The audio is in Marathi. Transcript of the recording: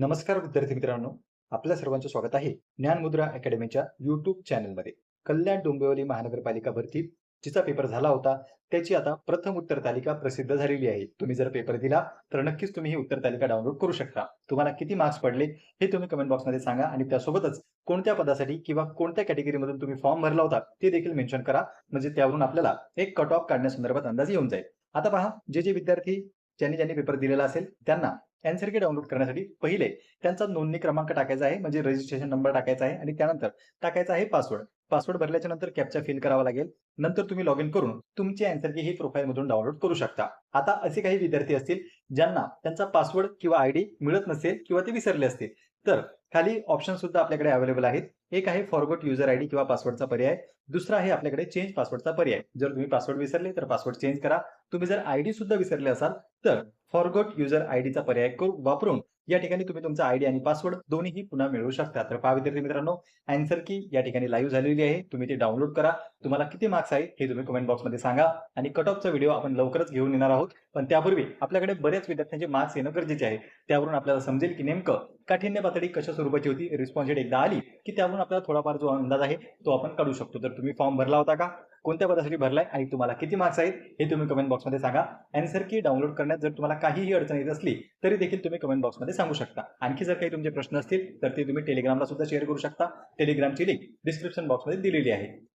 नमस्कार विद्यार्थी मित्रांनो. आपल्या सर्वांचं स्वागत आहे ज्ञानमुद्रा अकॅडमीच्या युट्यूब चॅनलमध्ये. कल्याण डोंबिवली महानगरपालिका भरती जिचा पेपर झाला होता त्याची आता प्रथम उत्तर तालिका प्रसिद्ध झालेली आहे. तुम्ही जर पेपर दिला तर नक्कीच तुम्ही ही उत्तर तालिका डाउनलोड करू शकता. तुम्हाला किती मार्क्स पडले हे तुम्ही कमेंट बॉक्समध्ये सांगा आणि त्यासोबतच कोणत्या पदासाठी किंवा कोणत्या कॅटेगरीमधून तुम्ही फॉर्म भरला होता ते देखील मेन्शन करा. म्हणजे त्यावरून आपल्याला एक कट ऑफ काढण्यासंदर्भात अंदाज येऊन जाईल. आता पहा जे जे विद्यार्थी ज्यांनी ज्यांनी पेपर दिलेला असेल त्यांना अँसर डाउनलोड करण्यासाठी पहिले त्यांचा नोंदणी क्रमांक टाकायचा आहे म्हणजे रजिस्ट्रेशन नंबर टाकायचा आहे आणि त्यानंतर टाकायचा आहे पासवर्ड पासवर्ड भरल्याच्या नंतर कॅपचा फिल करावा लागेल. नंतर तुम्ही लॉग इन करून तुमची अँसर की ही प्रोफाईल मधून डाउनलोड करू शकता. आता असे काही विद्यार्थी असतील ज्यांना त्यांचा पासवर्ड किंवा आयडी मिळत नसेल किंवा ते विसरले असतील. तर खाली ऑप्शन सुद्धा आपल्याकडे अवेलेबल आहेत. एक आहे फॉरगोट युजर आयडी किंवा पासवर्डचा पर्याय. दुसरा आहे आपल्याकडे चेंज पासवर्डचा पर्याय. जर तुम्ही पासवर्ड विसरले तर पासवर्ड चेंज करा. तुम्ही जर आयडी सुद्धा विसरले असाल तर फॉरगोट युजर आयडीचा पर्याय करू वापरून या ठिकाणी तुम्ही तुमचा आयडी आणि पासवर्ड दोन्हीही पुन्हा मिळवू शकता. तर पहा विद्यार्थी मित्रांनो अँसर की या ठिकाणी लाईव्ह झालेली आहे. तुम्ही ते डाउनलोड करा. तुम्हाला किती मार्क्स आहेत हे तुम्ही कमेंट बॉक्समध्ये सांगा. आणि कट ऑफचा व्हिडिओ आपण लवकरच घेऊन येणार आहोत. पण त्यापूर्वी आपल्याकडे बऱ्याच विद्यार्थ्यांचे मार्क्स येणं गरजेचे आहे. त्यावरून आपल्याला समजेल की नेमकं काठिण्य पातळी कशा स्वरूपाची होती? रिस्पॉन्स रेट एकदा आली की त्यावरून आपल्याला थोडाफार जो अंदाज आहे तो आपण काढू शकतो. तर तुम्ही फॉर्म भरला होता का? कोणत्या पदासाठी भरलाय? आणि तुम्हाला किती मार्क्स आहेत? हे तुम्ही कमेंट बॉक्समध्ये सांगा. अँसर की डाउनलोड करण्यात जर तुम्हाला काहीही अडचण येत असली तरी देखील तुम्ही कमेंट बॉक्समध्ये सांगू शकता. आणखी जर काही तुमचे प्रश्न असतील तर ते तुम्ही टेलिग्रामला सुद्धा शेअर करू शकता. टेलिग्रामची लिंक डिस्क्रिप्शन बॉक्समध्ये दिलेली आहे.